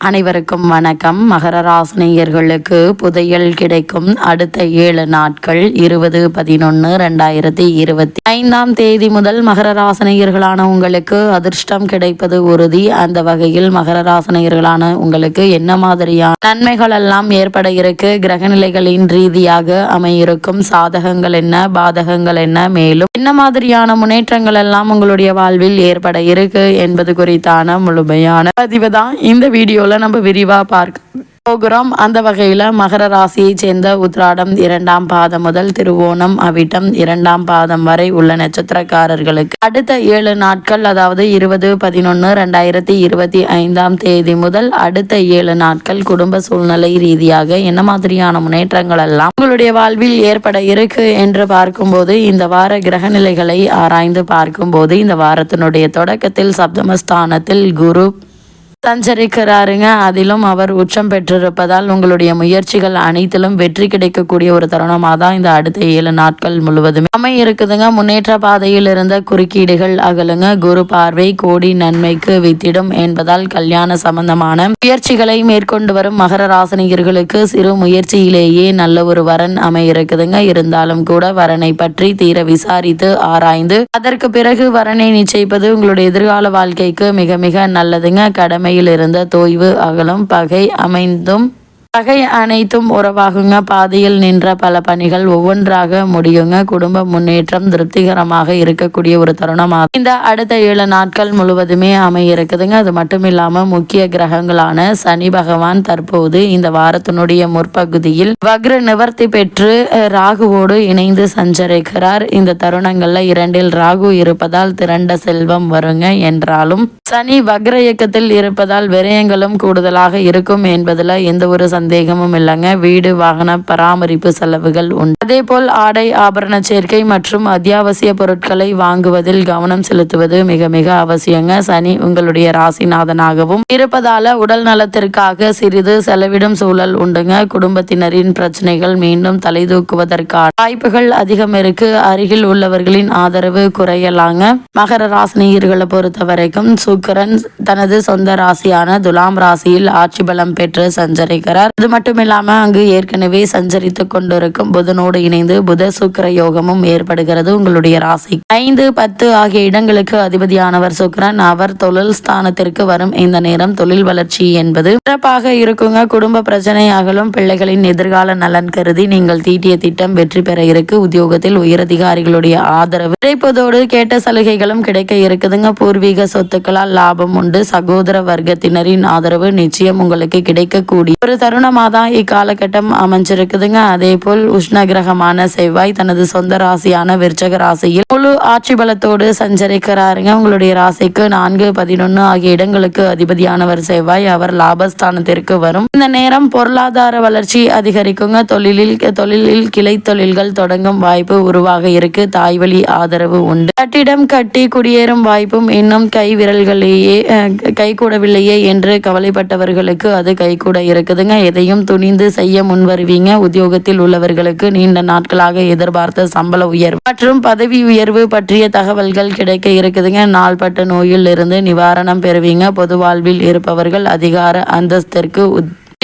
அனைவருக்கும் வணக்கம். மகர ராசினியர்களுக்கு புதையல் கிடைக்கும். அடுத்த ஏழு நாட்கள் இருபது பதினொன்று ரெண்டாயிரத்தி இருபத்தி ஐந்தாம் தேதி முதல் மகர ராசினியர்களான உங்களுக்கு அதிர்ஷ்டம் கிடைப்பது உறுதி. அந்த வகையில் மகர ராசினியர்களான உங்களுக்கு என்ன மாதிரியான நன்மைகள் எல்லாம் ஏற்பட இருக்கு? கிரகநிலைகளின் ரீதியாக அமையிருக்கும் சாதகங்கள் என்ன? பாதகங்கள் என்ன? மேலும் என்ன மாதிரியான முன்னேற்றங்கள் எல்லாம் உங்களுடைய வாழ்வில் ஏற்பட இருக்கு என்பது குறித்தான முழுமையான பதிவு தான் இந்த வீடியோ வீடியோல நம்ம விரிவாக பார்க்க போகிறோம். அந்த வகையில் மகர ராசியைச் சேர்ந்த உத்ராடம் இரண்டாம் பாதம் முதல் திருவோணம் அவிட்டம் இரண்டாம் பாதம் வரை உள்ள நட்சத்திரக்காரர்களுக்கு அடுத்த ஏழு நாட்கள் அதாவது இருபது பதினொன்று ரெண்டாயிரத்தி இருபத்தி ஐந்தாம் தேதி முதல் அடுத்த ஏழு நாட்கள் குடும்ப சூழ்நிலை ரீதியாக என்ன மாதிரியான முன்னேற்றங்கள் எல்லாம் உங்களுடைய வாழ்வில் ஏற்பட இருக்கு என்று பார்க்கும்போது இந்த வார கிரக நிலைகளை ஆராய்ந்து பார்க்கும்போது இந்த வாரத்தினுடைய தொடக்கத்தில் சப்தமஸ்தானத்தில் குரு சஞ்சரிக்கிறாருங்க அதிலும் அவர் உச்சம் பெற்றிருப்பதால் உங்களுடைய முயற்சிகள் அனைத்திலும் வெற்றி கிடைக்கக்கூடிய ஒரு தருணமாக தான் இந்த அடுத்த ஏழு நாட்கள் முழுவதுமே அமை இருக்குதுங்க முன்னேற்ற பாதையில் இருந்த குறுக்கீடுகள் அகலுங்க. குரு பார்வை கோடி நன்மைக்கு வித்திடும் என்பதால் கல்யாண சம்பந்தமான முயற்சிகளை மேற்கொண்டு வரும் மகர ராசினியர்களுக்கு சிறு முயற்சியிலேயே நல்ல ஒரு வரன் அமையிருக்குதுங்க. இருந்தாலும் கூட வரனை பற்றி தீர விசாரித்து ஆராய்ந்து அதற்கு பிறகு வரனை நிச்சயிப்பது உங்களுடைய எதிர்கால வாழ்க்கைக்கு மிக மிக நல்லதுங்க. கடமை இருந்த தோய்வு அகலும் பகை அமைந்தும் பகை அனைத்தும் உறவாகுங்க. பாதையில் நின்ற பல பணிகள் ஒவ்வொன்றாக முடியுங்க. குடும்ப முன்னேற்றம் திருப்திகரமாக இருக்கக்கூடிய ஒரு தருணமாக. இந்த அடுத்த ஏழு நாட்கள் முழுவதுமே அமைய இருக்குதுங்க அது மட்டும் இல்லாம முக்கிய கிரகங்களான சனி பகவான் தற்போது இந்த வாரத்தினுடைய முற்பகுதியில் வக்ர நிவர்த்தி பெற்று ராகுவோடு இணைந்து சஞ்சரிக்கிறார். இந்த தருணங்கள்ல இரண்டில் ராகு இருப்பதால் திரண்ட செல்வம் வருங்க என்றாலும் சனி வக்ர இயக்கத்தில் இருப்பதால் விரயங்களும் கூடுதலாக இருக்கும் என்பதுல எந்த ஒரு சந்தேகமும் இல்லைங்க. வீடு வாகன பராமரிப்பு செலவுகள் உண்டு. அதே போல் ஆடை ஆபரண சேர்க்கை மற்றும் அத்தியாவசிய பொருட்களை வாங்குவதில் கவனம் செலுத்துவது மிக மிக அவசியங்க. சனி உங்களுடைய ராசிநாதனாகவும் இருப்பதால உடல் நலத்திற்காக சிறிது செலவிடும் சூழல் உண்டுங்க. குடும்பத்தினரின் பிரச்சனைகள் மீண்டும் தலை தூக்குவதற்கான வாய்ப்புகள் அதிகம் இருக்கு. அருகில் உள்ளவர்களின் ஆதரவு குறையலாங்க. மகர ராசினியர்களை பொறுத்த வரைக்கும் சுக்கரன் தனது சொந்த ராசியான துலாம் ராசியில் ஆட்சி பலம் பெற்று சஞ்சரிக்கிறார். அது மட்டும் இல்லாம அங்கு ஏற்கனவே சஞ்சரித்து கொண்டிருக்கும் புதனோடு இணைந்து புத சுக்கர யோகமும் ஏற்படுகிறது. உங்களுடைய ராசி. ஐந்து பத்து ஆகிய இடங்களுக்கு அதிபதியானவர் சுக்கரன். அவர் தொழில் ஸ்தானத்திற்கு வரும். இந்த நேரம் தொழில் வளர்ச்சி என்பது சிறப்பாக இருக்குங்க. குடும்ப பிரச்சனை அகலும். பிள்ளைகளின் எதிர்கால நலன் கருதி நீங்கள் தீட்டிய திட்டம் வெற்றி பெற இருக்கு. உத்தியோகத்தில் உயரதிகாரிகளுடைய ஆதரவு கிடைப்பதோடு கேட்ட சலுகைகளும் கிடைக்க இருக்குதுங்க. பூர்வீக சொத்துக்களால் லாபம் உண்டு. சகோதர வர்க்கத்தினரின் ஆதரவு நிச்சயம் உங்களுக்கு கிடைக்கக்கூடிய ஒரு தருணமாக தான் இக்காலகட்டம் அமைஞ்சிருக்குதுங்க. அதே போல் உஷ்ண கிரகமான செவ்வாய் தனது சொந்த ராசியான விருச்சக ராசியில் முழு ஆட்சி பலத்தோடு சஞ்சரிக்கிறாருங்க. உங்களுடைய ராசிக்கு நான்கு பதினொன்று ஆகிய இடங்களுக்கு அதிபதியானவர் செவ்வாய். அவர் லாபஸ்தானத்திற்கு வரும். இந்த நேரம் பொருளாதார வளர்ச்சி அதிகரிக்குங்க. தொழிலில் தொழிலில் கிளை தொழில்கள் தொடங்கும் வாய்ப்பு உருவாக இருக்கு. தாய்வழி ஆதரவு உண்டு. கட்டிடம் கட்டி குடியேறும் வாய்ப்பும் இன்னும் கை விரல்களையே கைகூடவில்லையே என்று கவலைப்பட்டவர்களுக்கு அது கைகூட இருக்குதுங்க. எதையும் துணிந்து செய்ய முன்வருவீங்க. உத்தியோகத்தில் உள்ளவர்களுக்கு நீண்ட நாட்களாக எதிர்பார்த்த சம்பள உயர்வு மற்றும் பதவி உயர்வு பற்றிய தகவல்கள் கிடைக்க இருக்குதுங்க. நாள்பட்ட நோயில் இருந்து நிவாரணம் பெறுவீங்க. பொது வாழ்வில் இருப்பவர்கள் அதிகார அந்தஸ்திற்கு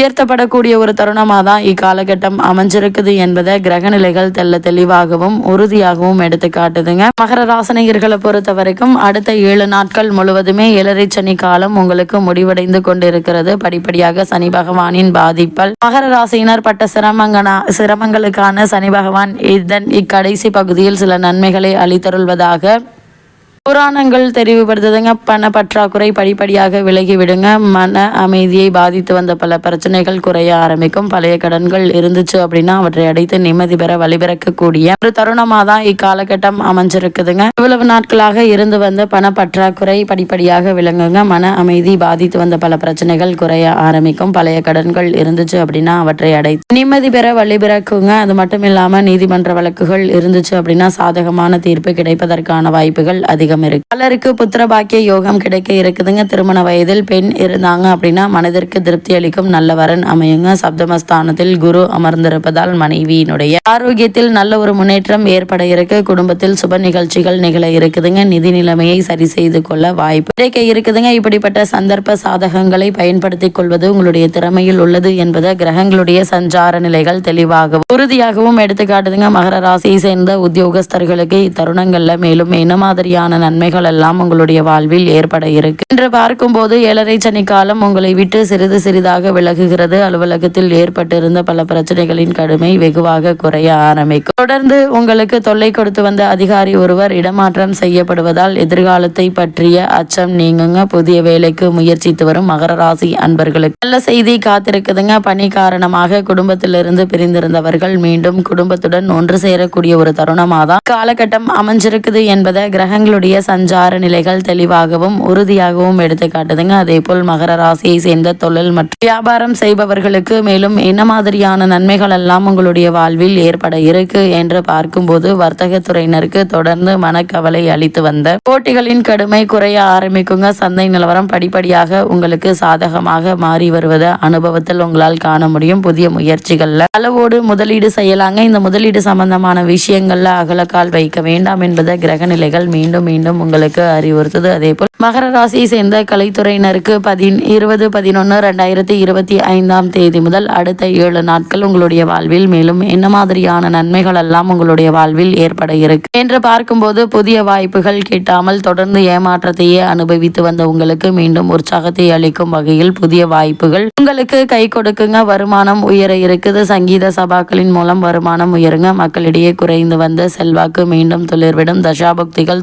உயர்த்தப்படக்கூடிய ஒரு தருணமாக தான் இக்காலகட்டம் அமைஞ்சிருக்குது என்பதை கிரகநிலைகள் தெல்ல தெளிவாகவும் உறுதியாகவும் எடுத்து காட்டுதுங்க. மகர ராசனிகர்களை பொறுத்த வரைக்கும் அடுத்த ஏழு நாட்கள் முழுவதுமே ஏழரை சனி காலம் உங்களுக்கு முடிவடைந்து கொண்டிருக்கிறது. படிப்படியாக சனி பகவானின் பாதிப்பால். மகர ராசியினர் பட்ட சிரமங்கனா சிரமங்களுக்கான சனி பகவான் இதன் இக்கடைசி பகுதியில் சில நன்மைகளை அளித்தருள்வதாக புராணங்கள் தெரிவுபடுத்துதுங்க. பண பற்றாக்குறை படிப்படியாக விலகிவிடுங்க. மன அமைதியை பாதித்து வந்த பல பிரச்சனைகள் குறைய ஆரம்பிக்கும். பழைய கடன்கள் இருந்துச்சு அப்படின்னா அவற்றை அடைத்து நிம்மதி பெற வழிபிறக்கக்கூடிய ஒரு தருணமாக தான் இக்காலகட்டம் அமைஞ்சிருக்குதுங்க. இவ்வளவு நாட்களாக இருந்து வந்த பண பற்றாக்குறை படிப்படியாக விளங்குங்க. மன அமைதி பாதித்து வந்த பல பிரச்சனைகள் குறைய ஆரம்பிக்கும். பழைய கடன்கள் இருந்துச்சு அப்படின்னா அவற்றை அடைத்து நிம்மதி பெற வழிபிறக்குங்க அது மட்டும் இல்லாம நீதிமன்ற வழக்குகள் இருந்துச்சு அப்படின்னா சாதகமான தீர்ப்பு கிடைப்பதற்கான வாய்ப்புகள் அதிகம் யோகம் இருக்கு. பலருக்கு புத்திர பாக்கிய யோகம் கிடைக்க இருக்குதுங்க. திருமண வயதில் பெண் இருந்தாங்க அப்படின்னா மனதிற்கு திருப்தி அளிக்கும் நல்ல வரன் அமையுங்க. சப்தமஸ்தானத்தில் குரு அமர்ந்திருப்பதால் மனைவியினுடைய ஆரோக்கியத்தில் நல்ல ஒரு முன்னேற்றம் ஏற்பட இருக்கு. குடும்பத்தில் சுப நிகழ்ச்சிகள் நிகழ இருக்குதுங்க. நிதி நிலைமையை சரி செய்து கொள்ள வாய்ப்பு கிடைக்க இருக்குதுங்க. இப்படிப்பட்ட சந்தர்ப்ப சாதகங்களை பயன்படுத்திக் கொள்வது உங்களுடைய திறமையில் உள்ளது என்பது கிரகங்களுடைய சஞ்சார நிலைகள் தெளிவாகவும் உறுதியாகவும் எடுத்துக்காட்டுதுங்க. மகர ராசியை சேர்ந்த உத்தியோகஸ்தர்களுக்கு இத்தருணங்கள்ல மேலும் என்ன மாதிரியான நன்மைகள் எல்லாம் உங்களுடைய வாழ்வில் ஏற்பட இருக்கு. என்று பார்க்கும்போது ஏழரை சனி காலம் உங்களை விட்டு சிறிது சிறிதாக விலகுகிறது. அலுவலகத்தில் ஏற்பட்டிருந்த பல பிரச்சனைகளின் கடுமை வெகுவாக குறைய ஆரம்பிக்கும். தொடர்ந்து உங்களுக்கு தொல்லை கொடுத்து வந்த அதிகாரி ஒருவர் இடமாற்றம் செய்யப்படுவதால் எதிர்காலத்தை பற்றிய அச்சம் நீங்குங்க. புதிய வேலைக்கு முயற்சித்து வரும் மகர ராசி அன்பர்களுக்கு நல்ல செய்தி காத்திருக்குதுங்க. பணி காரணமாக குடும்பத்திலிருந்து பிரிந்திருந்தவர்கள் மீண்டும் குடும்பத்துடன் ஒன்று சேரக்கூடிய ஒரு தருணமாக தான் காலகட்டம் அமைஞ்சிருக்குது என்பதை கிரகங்களுடைய சஞ்சார நிலைகள் தெளிவாகவும் உறுதியாகவும் எடுத்து காட்டுதுங்க. அதே போல் மகர ராசியை சேர்ந்த தொழில் மற்றும் வியாபாரம் செய்பவர்களுக்கு மேலும் என்ன மாதிரியான நன்மைகள் எல்லாம் உங்களுடைய வாழ்வில் ஏற்பட இருக்கு என்று பார்க்கும்போது வர்த்தகத்துறையினருக்கு தொடர்ந்து மனக்கவலை அளித்து வந்த போட்டிகளின் கடுமை குறைய ஆரம்பிக்குங்க. சந்தை நிலவரம் படிப்படியாக உங்களுக்கு சாதகமாக மாறி வருவதை அனுபவத்தில் உங்களால் காண முடியும். புதிய முயற்சிகள்ல அளவோடு முதலீடு செய்யலாங்க. இந்த முதலீடு சம்பந்தமான விஷயங்கள்ல அகலக்கால் வைக்க வேண்டாம் என்பதை கிரக நிலைகள் மீண்டும் மீண்டும் உங்களுக்கு அறிவுறுத்தது. அதே போல் மகர ராசியை சேர்ந்த கலைத்துறையினருக்கு பதின் இருபது பதினொன்று ரெண்டாயிரத்தி இருபத்தி ஐந்தாம் தேதி முதல் அடுத்த ஏழு நாட்கள் உங்களுடைய வாழ்வில் மேலும் என்ன மாதிரியான நன்மைகள் எல்லாம் உங்களுடைய வாழ்வில் ஏற்பட இருக்கு? என்று பார்க்கும்போது புதிய வாய்ப்புகள் கிட்டாமல் தொடர்ந்து ஏமாற்றத்தையே அனுபவித்து வந்த உங்களுக்கு மீண்டும் உற்சாகத்தை அளிக்கும் வகையில் புதிய வாய்ப்புகள் உங்களுக்கு கை கொடுக்குங்க. வருமானம் உயர இருக்குது. சங்கீத சபாக்களின் மூலம் வருமானம் உயருங்க. மக்களிடையே குறைந்து வந்த செல்வாக்கு மீண்டும் துளிர்விடும். தசாபக்திகள்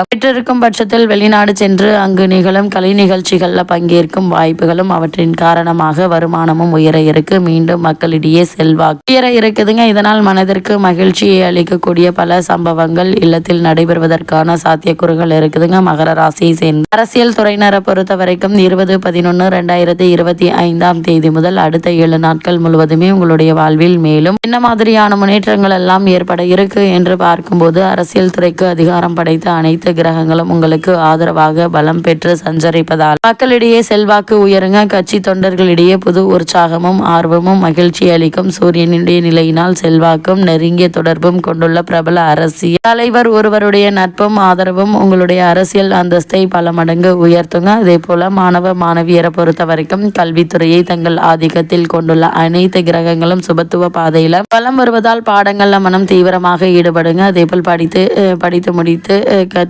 சுபபலம் பெற்றிருக்கும் பட்சத்தில் வெளிநாடு சென்று அங்கு நிகழும் கலை நிகழ்ச்சிகளில் பங்கேற்கும் வாய்ப்புகளும் அவற்றின் காரணமாக வருமானமும் உயர இருக்கு. மீண்டும் மக்களிடையே செல்வாக்கு உயர இருக்குதுங்க. இதனால் மனதிற்கு மகிழ்ச்சியை அளிக்கக்கூடிய பல சம்பவங்கள் இல்லத்தில் நடைபெறுவதற்கான சாத்தியக்கூறுகள் இருக்குதுங்க. மகர ராசியை சேர்ந்த அரசியல் துறையினரை பொறுத்த வரைக்கும் இருபது பதினொன்று ரெண்டாயிரத்தி இருபத்தி ஐந்தாம் தேதி முதல் அடுத்த ஏழு நாட்கள் முழுவதுமே உங்களுடைய வாழ்வில் மேலும் என்ன மாதிரியான முன்னேற்றங்கள் எல்லாம் ஏற்பட இருக்கு என்று பார்க்கும்போது அரசியல் துறைக்கு அதிகாரம் படைத்த அனைத்து கிரகங்களும் உங்களுக்கு ஆதரவாக பலம் பெற்று சஞ்சரிப்பதால். மக்களிடையே செல்வாக்கு உயருங்க. கட்சி தொண்டர்களிடையே புது உற்சாகமும் ஆர்வமும் மகிழ்ச்சி அளிக்கும் சூரியனுடைய நிலையினால் செல்வாக்கும் நெருங்கிய தொடர்பும் கொண்டுள்ள பிரபல அரசியல் தலைவர் ஒருவருடைய நட்பும் ஆதரவும் உங்களுடைய அரசியல் அந்தஸ்தை பல மடங்கு உயர்த்துங்க. அதே போல மாணவ மாணவியரை பொறுத்த வரைக்கும் கல்வித்துறையை தங்கள் ஆதிக்கத்தில் கொண்டுள்ள அனைத்து கிரகங்களும் சுபத்துவ பாதையில பலம் வருவதால் பாடங்கள்ல மனம் தீவிரமாக ஈடுபடுங்க. அதே போல் படித்து படித்து முடித்து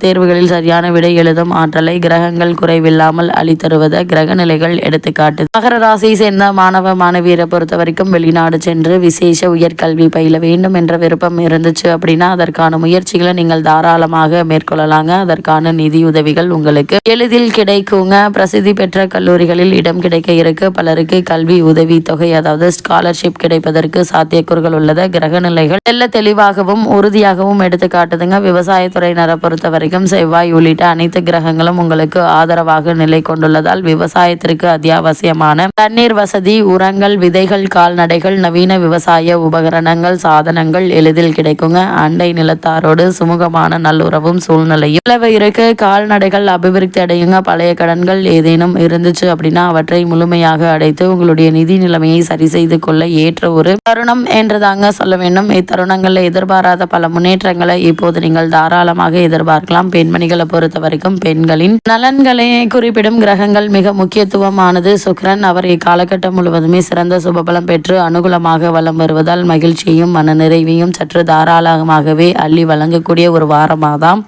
தேர்வுகளில் சரியான விடை எழுதும் ஆற்றலை கிரகங்கள் குறைவில்லாமல் அளித்தருவத கிரக நிலைகள் எடுத்துக்காட்டு. மகர ராசியை சேர்ந்த மாணவ மாணவியரை பொறுத்த வரைக்கும் வெளிநாடு சென்று விசேஷ உயர்கல்வி பயில வேண்டும் என்ற விருப்பம் இருந்துச்சு அப்படின்னா அதற்கான முயற்சிகளை நீங்கள் தாராளமாக மேற்கொள்ளலாங்க. அதற்கான நிதி உதவிகள் உங்களுக்கு எளிதில் கிடைக்குங்க. பிரசித்தி பெற்ற கல்லூரிகளில் இடம் கிடைக்க இருக்கு. பலருக்கு கல்வி உதவி தொகை அதாவது ஸ்காலர்ஷிப் கிடைப்பதற்கு சாத்தியக்கூறுகள் உள்ளத கிரக நிலைகள் தெல்ல தெளிவாகவும் உறுதியாகவும் எடுத்து காட்டுதுங்க விவசாயத்துறையினரை பொறுத்தவரைக்கும் வரைக்கும் செவ்வாய் உள்ளிட்ட அனைத்து கிரகங்களும் உங்களுக்கு ஆதரவாக நிலை கொண்டுள்ளதால் விவசாயத்திற்கு அத்தியாவசியமான தண்ணீர் வசதி உரங்கள் விதைகள் கால்நடைகள் நவீன விவசாய உபகரணங்கள் சாதனங்கள் எளிதில் கிடைக்குங்க. அண்டை நிலத்தாரோடு சுமூகமான நல்லுறவும் சூழ்நிலையும் நிலவ இருக்கு. கால்நடைகள் அபிவிருத்தி அடையுங்க. பழைய கடன்கள் ஏதேனும் இருந்துச்சு அப்படின்னா அவற்றை முழுமையாக அடைத்து உங்களுடைய நிதி நிலைமையை சரி செய்து கொள்ள ஏற்ற ஒரு தருணம் என்றுதாங்க சொல்ல வேண்டும். இத்தருணங்களில் எதிர்பாராத பல முன்னேற்றங்களை இப்போது நீங்கள் தாராளமாக எதிர்பார்க்கலாம். பெண்மணிகளை பொறுத்த வரைக்கும் பெண்களின் நலன்களை குறிப்பிடும் கிரகங்கள் மிக முக்கியத்துவமானது. சுக்ரன் அவர் இக்காலகட்டம் முழுவதுமே சிறந்த சுபபலம் பெற்று அனுகூலமாக வலம் வருவதால் மகிழ்ச்சியையும் மனநிறைவையும் சற்று தாராளமாகவே அள்ளி வழங்கக்கூடிய ஒரு வாரமாதான்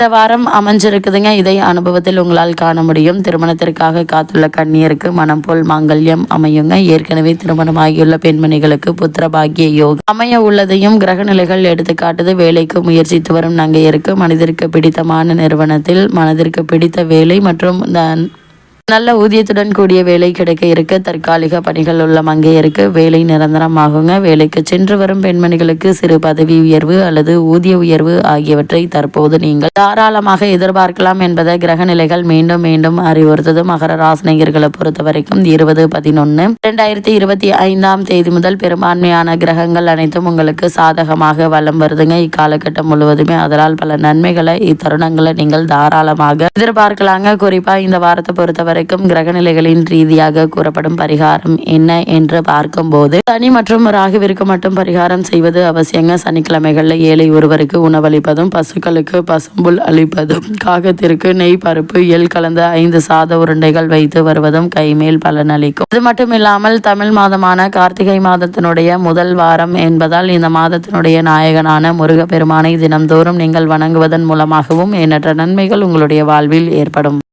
இந்த வாரம் அமைஞ்சிருக்குதுங்க. இதை அனுபவத்தில் உங்களால் காண முடியும். திருமணத்திற்காக காத்துள்ள கண்ணியருக்கு மனம் போல் மாங்கல்யம் அமையுங்க. ஏற்கனவே திருமணமாகியுள்ள பெண்மணிகளுக்கு புத்திர பாக்கிய யோகம் அமைய உள்ளதையும் கிரக நிலைகள் வேலைக்கு முயற்சித்து வரும் நங்கையருக்கு மனதிற்கு பிடித்தமான நிறுவனத்தில் மனதிற்கு பிடித்த வேலை மற்றும் நல்ல ஊதியத்துடன் கூடிய வேலை கிடைக்க இருக்க. தற்காலிக பணிகள் உள்ள மங்கையருக்கு வேலை நிரந்தரமாகுங்க. வேலைக்கு சென்று வரும் பெண்மணிகளுக்கு சிறு பதவி உயர்வு அல்லது ஊதிய உயர்வு ஆகியவற்றை தற்போது நீங்கள் தாராளமாக எதிர்பார்க்கலாம் என்பதை கிரக நிலைகள் மீண்டும் மீண்டும் அறிவுறுத்தது. மகர ராசினியர்களை பொறுத்த வரைக்கும் இருபது பதினொன்று இரண்டாயிரத்தி இருபத்தி ஐந்தாம் தேதி முதல் பெரும்பான்மையான கிரகங்கள் அனைத்தும் உங்களுக்கு சாதகமாக வலம் வருதுங்க. இக்காலகட்டம் முழுவதுமே அதனால் பல நன்மைகளை இத்தருணங்களை நீங்கள் தாராளமாக எதிர்பார்க்கலாங்க. குறிப்பா இந்த வாரத்தை பொறுத்தவரை வரைக்கும் கிரகநிலைகளின் ரீதியாக கூறப்படும் பரிகாரம் என்ன என்று பார்க்கும்போது சனி மற்றும் ராகுவிற்கு மட்டும் பரிகாரம் செய்வது அவசியங்க. சனிக்கிழமைகளில் ஏழை ஒருவருக்கு உணவளிப்பதும் பசுக்களுக்கு பசும்புல் அளிப்பதும் காகத்திற்கு நெய் பருப்பு எல் கலந்த ஐந்து சாத உருண்டைகள் வைத்து வருவதும் கைமேல் பலனளிக்கும் இது மட்டும் இல்லாமல் தமிழ் மாதமான கார்த்திகை மாதத்தினுடைய முதல் வாரம் என்பதால் இந்த மாதத்தினுடைய நாயகனான முருகப்பெருமானை தினம்தோறும் நீங்கள் வணங்குவதன் மூலமாகவும் எண்ணற்ற நன்மைகள் உங்களுடைய வாழ்வில் ஏற்படும்.